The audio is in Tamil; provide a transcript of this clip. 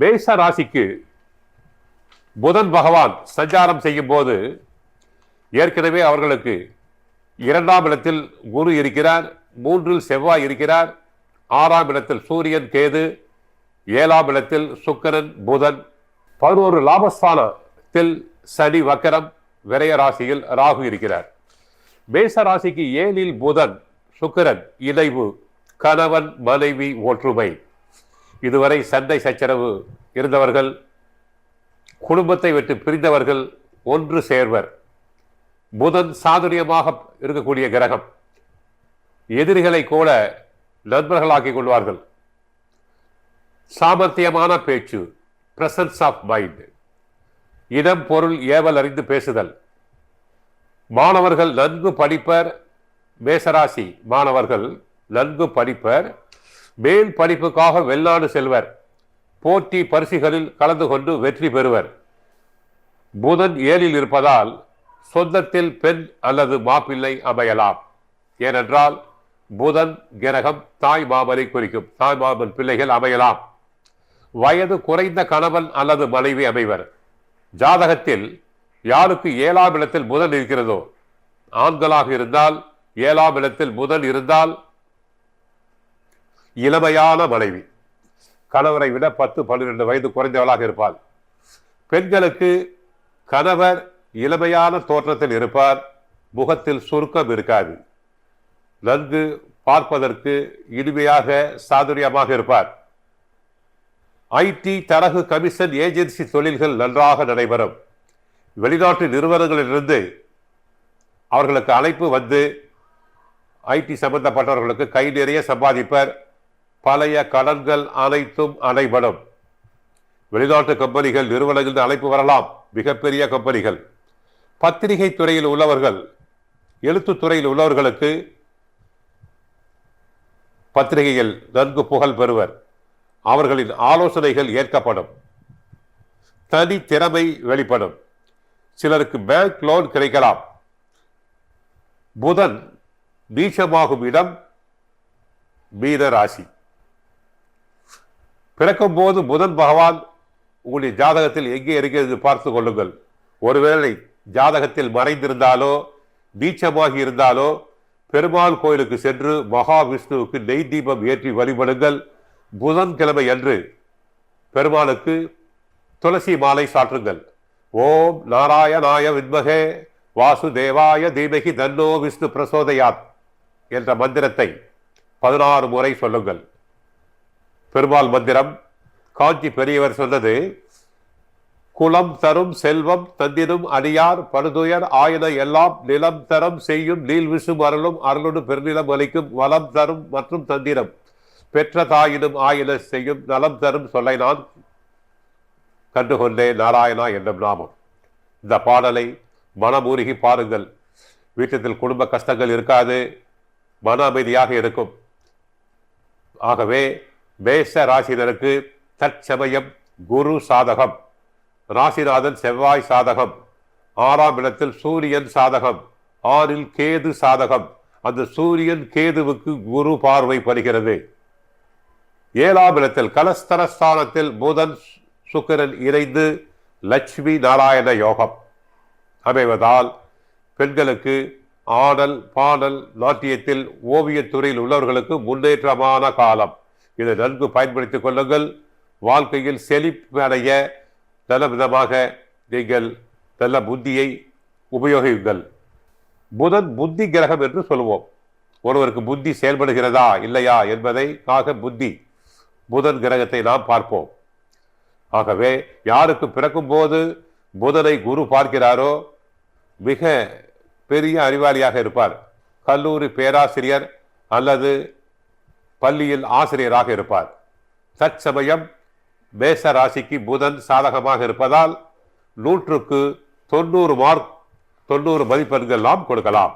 மேஷ ராசிக்கு புதன் பகவான் சஞ்சாரம் செய்யும் போது ஏற்கனவே அவர்களுக்கு இரண்டாம் இடத்தில் குரு இருக்கிறார் மூன்றில் செவ்வாய் இருக்கிறார். ஆறாம் இடத்தில் சூரியன் கேது. ஏழாம் இடத்தில் சுக்கிரன் புதன். பதினோரு லாபஸ்தானத்தில் சனி வக்கரம் விரய ராசியில் ராகு இருக்கிறார். மேச ராசிக்கு ஏழில் புதன் சுக்கரன் இணைவு கணவன் மனைவி ஒற்றுமை. இதுவரை சண்டை சச்சரவு இருந்தவர்கள் குடும்பத்தை விட்டு பிரிந்தவர்கள் ஒன்று சேர்வர். புதன் சாதுரியமாக இருக்கக்கூடிய கிரகம். எதிரிகளை கூட நண்பர்களாக்கிக் கொள்வார்கள். சாமர்த்தியமான பேச்சு பிரசன்ஸ் ஆஃப் மைண்ட் இடம் பொருள் ஏவல் அறிந்து பேசுதல். மாணவர்கள் நன்கு படிப்பர் மேசராசி மாணவர்கள் நன்கு படிப்பர் மேல் படிப்புக்காக வெளிநாடு செல்வர். போட்டி பரிசுகளில் கலந்து கொண்டு வெற்றி பெறுவர். புதன் ஏழில் இருப்பதால் சொந்தத்தில் பெண் அல்லது மாப்பிள்ளை அமையலாம். ஏனென்றால் புதன் கிரகம் தாய் மாமனை குறிக்கும். தாய் மாமன் பிள்ளைகள் அமையலாம். வயது குறைந்த கணவன் அல்லது மனைவி அமைவர். ஜாதகத்தில் யாருக்கு ஏழாம் இடத்தில் புதன் இருக்கிறதோ? ஆண்களாக இருந்தால் ஏழாம் இடத்தில் புதன் இருந்தால் இளமையான மனைவி. கணவரை விட பத்து பன்னிரெண்டு வயது குறைந்தவளாக இருப்பாள். பெண்களுக்கு கணவர் இளமையான தோற்றத்தில் இருப்பார். முகத்தில் சுருக்கம் இருக்காது. நன்கு பார்ப்பதற்கு இனிமையாக சாதுரியமாக இருப்பார். ஐடி தரகு கமிஷன் ஏஜென்சி தொழில்கள் நன்றாக நடைபெறும். வெளிநாட்டு நிறுவனங்களிலிருந்து அவர்களுக்கு அழைப்பு வந்து ஐடி சம்பந்தப்பட்டவர்களுக்கு கை நிறைய சம்பாதிப்பர். பழைய கடன்கள் அனைத்தும் அடைபடும் வெளிநாட்டு கம்பெனிகள் நிறுவனங்கள் அழைப்பு வரலாம். மிகப்பெரிய கம்பெனிகள். பத்திரிகை துறையில் உள்ளவர்கள் எழுத்துத்துறையில் உள்ளவர்களுக்கு பத்திரிகையில் நன்கு புகழ் பெறுவர். அவர்களின் ஆலோசனைகள் ஏற்கப்படும். தனி திறமை வெளிப்படும். சிலருக்கு பேங்க் லோன் கிடைக்கலாம். புதன் நீச்சமாகும் இடம் மீன ராசி பிறக்கும் போது புதன் பகவான் உங்களுடைய ஜாதகத்தில் எங்கே இருக்கிறது பார்த்து கொள்ளுங்கள். ஒருவேளை ஜாதகத்தில் மறைந்திருந்தாலோ நீச்சமாகி இருந்தாலோ பெருமாள் கோயிலுக்கு சென்று மகாவிஷ்ணுவுக்கு நெய் தீபம் ஏற்றி வழிபடுங்கள். புதன்கிழமை அன்று பெருமாளுக்கு துளசி மாலை சாற்றுங்கள். ஓம் நாராயணாய வித்மகே வாசுதேவாய தீமகி தன்னோ விஷ்ணு பிரசோதயாத் என்ற மந்திரத்தை பதினாறு முறை சொல்லுங்கள். பெருமாள் மந்திரம். காஞ்சி பெரியவர் சொன்னது குலம் தரும் செல்வம் தந்தினும் அடியார் படுதுயர் ஆயுத எல்லாம் நிலம் தரம் செய்யும் நீல் விசும் அருளும் அருளுடன் பெருநிலம் அளிக்கும் வளம் தரும் மற்றும் தந்திரம். பெற்ற தாயினும் ஆயின செய்யும் நலம் தரும் சொல்லை நான் கண்டுகொண்டேன். நாராயணா என்னும் நாமம். இந்த பாடலை மனமூருகி பாருங்கள். வீட்டத்தில் குடும்ப கஷ்டங்கள் இருக்காது மன அமைதியாக இருக்கும். ஆகவே மேஷ ராசினருக்கு தற்சமயம் குரு சாதகம். ராசிநாதன் செவ்வாய் சாதகம். ஆறாம் இடத்தில் சூரியன் சாதகம். ஆறில் கேது சாதகம். அந்த சூரியன் கேதுவுக்கு குரு பார்வை படுகிறது. ஏழாம் இடத்தில் கலஸ்தரஸ்தானத்தில் புதன் சுக்கிரன் இணைந்து லட்சுமி நாராயண யோகம். அமைவதால் பெண்களுக்கு ஆடல் பாடல் நாட்டியத்தில் ஓவியத் துறையில் உள்ளவர்களுக்கு முன்னேற்றமான காலம். இதை நன்கு பயன்படுத்திக் கொள்ளுங்கள். வாழ்க்கையில் செழிப்பு அடைய நல்ல விதமாக நீங்கள் நல்ல புத்தியை உபயோகியுங்கள். புதன் புத்தி கிரகம் என்று சொல்லுவோம் ஒருவருக்கு புத்தி செயல்படுகிறதா இல்லையா என்பதை காக புத்தி. புதன் கிரகத்தை நாம் பார்ப்போம். ஆகவே யாருக்கு பிறக்கும்போது புதனை குரு பார்க்கிறாரோ மிக பெரிய அறிவாளியாக இருப்பார். கல்லூரி பேராசிரியர் அல்லது பள்ளியில் ஆசிரியராக இருப்பார். தற்சமயம் மேச ராசிக்கு புதன் சாதகமாக இருப்பதால் நூற்றுக்கு தொண்ணூறு மார்க் தொண்ணூறு மதிப்பெண்கள் நாம் கொடுக்கலாம்.